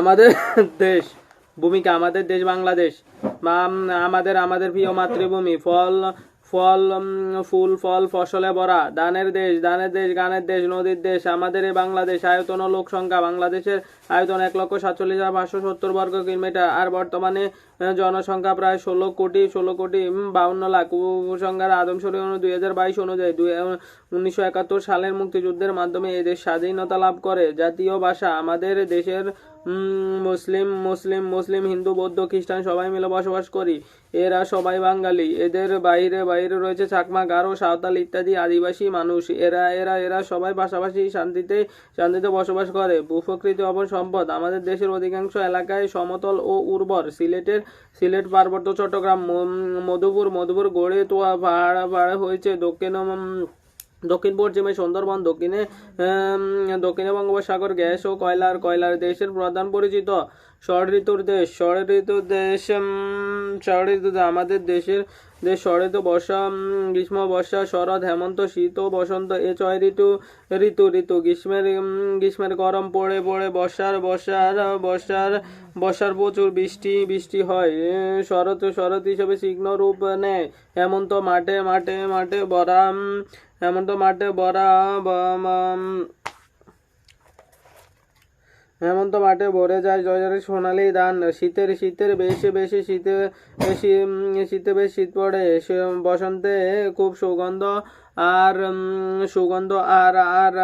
আমাদের দেশ ভূমিকা আমাদের দেশ বাংলাদেশ। আমাদের আমাদের প্রিয় মাতৃভূমি ফল ফল ফুল, ফল, ফসলে ভরা। ধানের দেশ, দানের দেশ, গানের দেশ, নদীর দেশ, আমাদের এই বাংলাদেশ। আয়তন ও লোক সংখ্যা, বাংলাদেশের আয়তন এক লক্ষ সাতচল্লিশ হাজার পাঁচশো সত্তর বর্গ কিলোমিটার। আর বর্তমানে জনসংখ্যা প্রায় ষোলো কোটি ষোলো কোটি বাউন্ন লাখ। উপসংখ্যার আদমশুরি অনু দুই হাজার বাইশ অনুযায়ী দুই উনিশশো একাত্তর সালের মুক্তিযুদ্ধের মাধ্যমে এই দেশ স্বাধীনতা লাভ করে। জাতীয় ভাষা আমাদের দেশের মুসলিম মুসলিম মুসলিম, হিন্দু, বৌদ্ধ, খ্রিস্টান, সবাই মিলে বসবাস করি। এরা সবাই বাঙালি। এদের বাইরে বাইরে রয়েছে চাকমা, গারো, সাঁওতাল ইত্যাদি আদিবাসী মানুষ। এরা এরা এরা সবাই পাশাপাশি শান্তিতে শান্তিতে বসবাস করে। ভূপ্রকৃতি অপর সম্পদ। আমাদের দেশের অধিকাংশ এলাকায় সমতল ও উর্বর। সিলেটের, সিলেট পার্বত্য চট্টগ্রাম মধুপুর মধুপুর গড়ে তোয়া পাহাড় পাহাড় হয়েছে দক্ষিণ দক্ষিণ পশ্চিমে সুন্দরবন, দক্ষিণে দক্ষিণে বঙ্গোপসাগর, গ্যাস ও কয়লার কয়লার দেশের প্রধান পরিচিত ষড় ঋতুর দেশ। ষড় ঋতুর দেশ ষড় ঋতুতে আমাদের দেশের ষড় ঋতু বর্ষা গ্রীষ্ম বর্ষা শরৎ হেমন্ত শীত ও বসন্ত এ ছয় ঋতু ঋতু ঋতু গ্রীষ্মের গ্রীষ্মের গরম পড়ে পড়ে বর্ষার বর্ষার বর্ষার বর্ষার প্রচুর বৃষ্টি বৃষ্টি হয়। শরৎ শরৎ হিসেবে শীঘ্ন রূপ নেয় হেমন্ত মাঠে মাঠে মাঠে উম, হেমন্ত মাঠে বরা হেমন্ত মাঠে ভরে যায় জয়ের সোনালি ধান শীতের শীতের বেশি বেশি, শীতে বেশি শীতে বেশ শীত পড়ে। বসন্তে খুব সুগন্ধ আর সুগন্ধ আর আর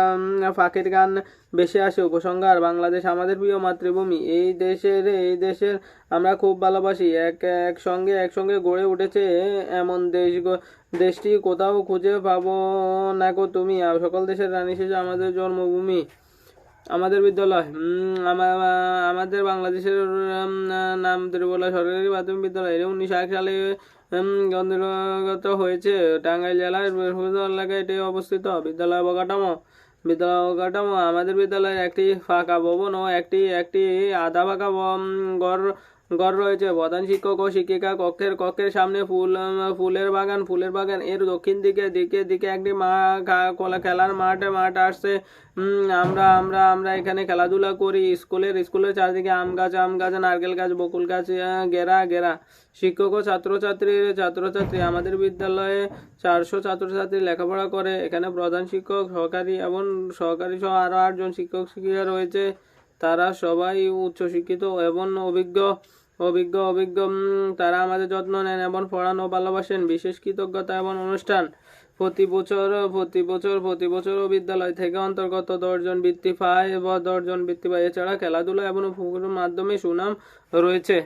ফাঁকির গান বেশি আসে উপসংহার। বাংলাদেশ আমাদের প্রিয় মাতৃভূমি। এই দেশের এই দেশের আমরা খুব ভালোবাসি। এক একসঙ্গে একসঙ্গে গড়ে উঠেছে এমন দেশ দেশটি। কোথাও খুঁজে পাবো না গো তুমি। সকল দেশের রানী শেষে আমাদের জন্মভূমি। আমাদের বিদ্যালয় আমাদের বাংলাদেশের নাম ত্রিপুরা সরকারি প্রাথমিক বিদ্যালয়। এটা উনিশশো এক সালে গন্ধগত হয়েছে। টাঙ্গাইল জেলার এলাকায় এটি অবস্থিত। বিদ্যালয় অবকাঠামো বিদ্যালয় অবকাঠামো। আমাদের বিদ্যালয়ের একটি ফাঁকা ভবন ও একটি একটি আধা ফাঁকা ঘর ঘর রয়েছে। প্রধান শিক্ষক ও শিক্ষিকা কক্ষের কক্ষের সামনে ফুল ফুলের বাগান। ফুলের বাগান এর দক্ষিণ দিকে দিকে দিকে একটি মা খেলার মাঠে, মাঠ আসছে। আমরা আমরা আমরা এখানে খেলাধুলা করি। স্কুলের স্কুলের চারদিকে আম গাছ আম গাছ, নারকেল গাছ, বকুল গাছ গেরা ঘেরা শিক্ষক ও ছাত্রছাত্রীর ছাত্রছাত্রী আমাদের বিদ্যালয়ে চারশো ছাত্রছাত্রী লেখাপড়া করে। এখানে প্রধান শিক্ষক, সহকারী এবং সহকারী সহ আরও আটজন শিক্ষক শিক্ষিকা রয়েছে। তারা সবাই উচ্চশিক্ষিত এবং অভিজ্ঞ অভিজ্ঞ অভিজ্ঞ। তারা আমাদের যত্ন নেন এবং পড়ানো ভালোবাসেন। বিশেষ কৃতজ্ঞতা এবং অনুষ্ঠান। প্রতি বছর প্রতি বছর প্রতি বছর বিদ্যালয় থেকে অন্তর্গত দশজন বৃত্তি পায় বা দশজন বৃত্তি পায়। এছাড়া খেলাধুলা এবং মাধ্যমে সুনাম রয়েছে।